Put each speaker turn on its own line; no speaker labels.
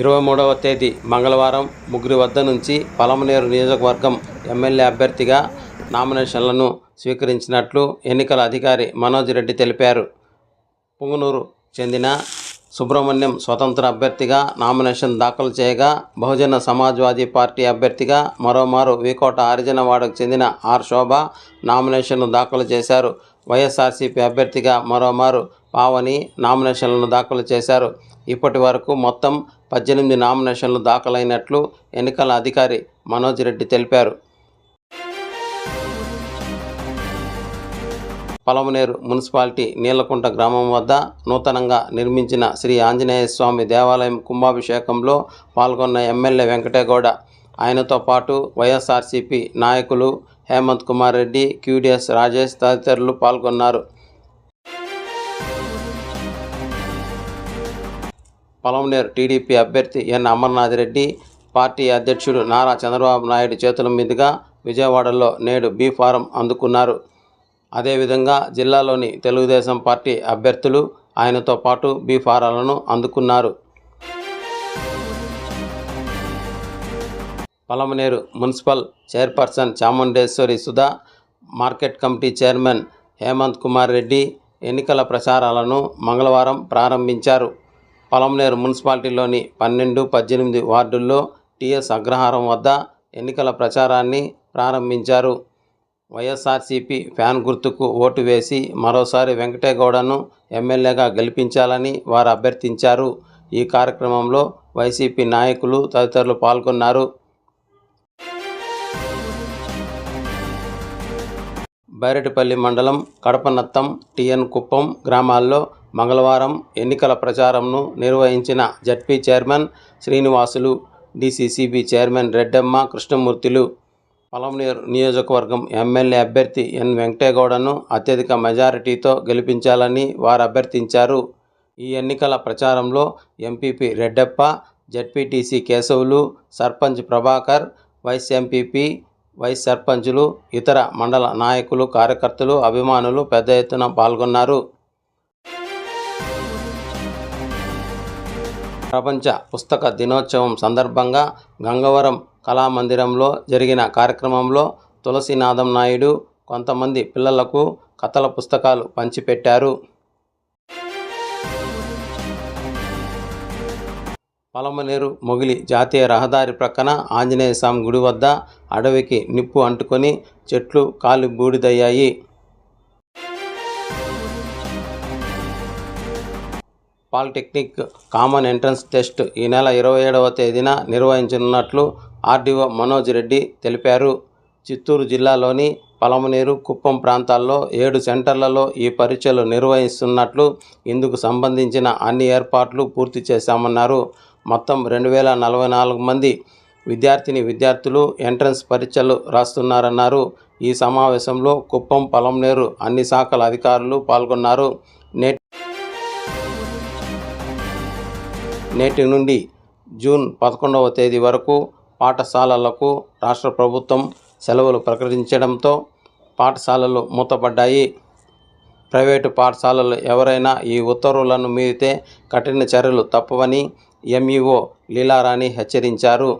ఇరవై మూడవ తేదీ మంగళవారం ముగ్గురి వద్ద నుంచి పలమనేరు నియోజకవర్గం ఎమ్మెల్యే అభ్యర్థిగా నామినేషన్లను స్వీకరించినట్లు ఎన్నికల అధికారి మనోజ్ రెడ్డి తెలిపారు. పుంగనూరు చెందిన సుబ్రహ్మణ్యం స్వతంత్ర అభ్యర్థిగా నామినేషన్ దాఖలు చేయగా బహుజన సమాజ్వాదీ పార్టీ అభ్యర్థిగా మరోమారు వికోట హరిజనవాడకు చెందిన ఆర్ శోభ నామినేషన్ను దాఖలు చేశారు. వైఎస్ఆర్సీపీ అభ్యర్థిగా మరోమారు పావని నామినేషన్లను దాఖలు చేశారు. ఇప్పటి వరకు మొత్తం పద్దెనిమిది నామినేషన్లు దాఖలైనట్లు ఎన్నికల అధికారి మనోజ్ రెడ్డి తెలిపారు. పలమనేరు మున్సిపాలిటీ నీలకుంట గ్రామం వద్ద నూతనంగా నిర్మించిన శ్రీ ఆంజనేయ స్వామి దేవాలయం కుంభాభిషేకంలో పాల్గొన్న ఎమ్మెల్యే వెంకటేగౌడ ఆయనతో పాటు వైఎస్ఆర్సీపీ నాయకులు హేమంత్ కుమార్ రెడ్డి క్యూడిఎస్ రాజేష్ తదితరులు పాల్గొన్నారు. పలమనేరు టీడీపీ అభ్యర్థి ఎన్ అమర్నాథ్ రెడ్డి పార్టీ అధ్యక్షుడు నారా చంద్రబాబు నాయుడు చేతుల మీదుగా విజయవాడలో నేడు బీ ఫారం అందుకున్నారు. అదేవిధంగా జిల్లాలోని తెలుగుదేశం పార్టీ అభ్యర్థులు ఆయనతో పాటు బీ ఫారాలను అందుకున్నారు. Palamaneru municipal chairperson Chamundeswari Sudha market committee chairman Hemanth Kumar Reddy ఎన్నికల ప్రచారాలను మంగళవారం ప్రారంభించారు. పలంనేరు మున్సిపాలిటీలోని పన్నెండు పద్దెనిమిది వార్డుల్లో టీఎస్ అగ్రహారం వద్ద ఎన్నికల ప్రచారాన్ని ప్రారంభించారు. వైఎస్ఆర్సీపీ ఫ్యాన్ గుర్తుకు ఓటు వేసి మరోసారి వెంకటేగౌడను ఎమ్మెల్యేగా గెలిపించాలని వారు అభ్యర్థించారు. ఈ కార్యక్రమంలో వైసీపీ నాయకులు తదితరులు పాల్గొన్నారు. బైరెటిపల్లి మండలం కడపనత్తం టిఎన్ కుప్పం గ్రామాల్లో మంగళవారం ఎన్నికల ప్రచారంను నిర్వహించిన ZP chairman Srinivasulu DCCB chairman Reddamma కృష్ణమూర్తిలు Palamaneru నియోజకవర్గం ఎమ్మెల్యే అభ్యర్థి ఎన్ వెంకటేగౌడను అత్యధిక మెజారిటీతో గెలిపించాలని వారు అభ్యర్థించారు. ఈ ఎన్నికల ప్రచారంలో MPP Reddappa ZPTC Kesavulu sarpanch Prabhakar vice MPP vice సర్పంచులు ఇతర మండల నాయకులు కార్యకర్తలు అభిమానులు పెద్ద ఎత్తున పాల్గొన్నారు. ప్రపంచ పుస్తక దినోత్సవం సందర్భంగా గంగవరం కళామందిరంలో జరిగిన కార్యక్రమంలో తులసినాథం నాయుడు కొంతమంది పిల్లలకు కథల పుస్తకాలు పంచిపెట్టారు. పలమనేరు మొగిలి జాతీయ రహదారి ప్రక్కన ఆంజనేయ స్వామి గుడి వద్ద అడవికి నిప్పు అంటుకొని చెట్లు కాలి బూడిదయ్యాయి పాలిటెక్నిక్ కామన్ ఎంట్రన్స్ టెస్ట్ ఈ నెల ఇరవై ఏడవ తేదీన నిర్వహించనున్నట్లు ఆర్డీఓ మనోజ్ రెడ్డి తెలిపారు. చిత్తూరు జిల్లాలోని పలమనేరు కుప్పం ప్రాంతాల్లో ఏడు సెంటర్లలో ఈ పరీక్షలు నిర్వహిస్తున్నట్లు ఇందుకు సంబంధించిన అన్ని ఏర్పాట్లు పూర్తి చేశామన్నారు. మొత్తం రెండు వేల నలభై నాలుగు మంది విద్యార్థిని విద్యార్థులు ఎంట్రన్స్ పరీక్షలు రాస్తున్నారన్నారు. ఈ సమావేశంలో కుప్పం పలంనేరు అన్ని శాఖల అధికారులు పాల్గొన్నారు. నేటి నేటి నుండి జూన్ పదకొండవ తేదీ వరకు పాఠశాలలకు రాష్ట్ర ప్రభుత్వం సెలవులు ప్రకటించడంతో పాఠశాలలు మూతపడ్డాయి. ప్రైవేటు పాఠశాలలు ఎవరైనా ఈ ఉత్తర్వులను మీరితే కఠిన చర్యలు తప్పవని ఎంఈఓ లీలారాణి హెచ్చరించారు.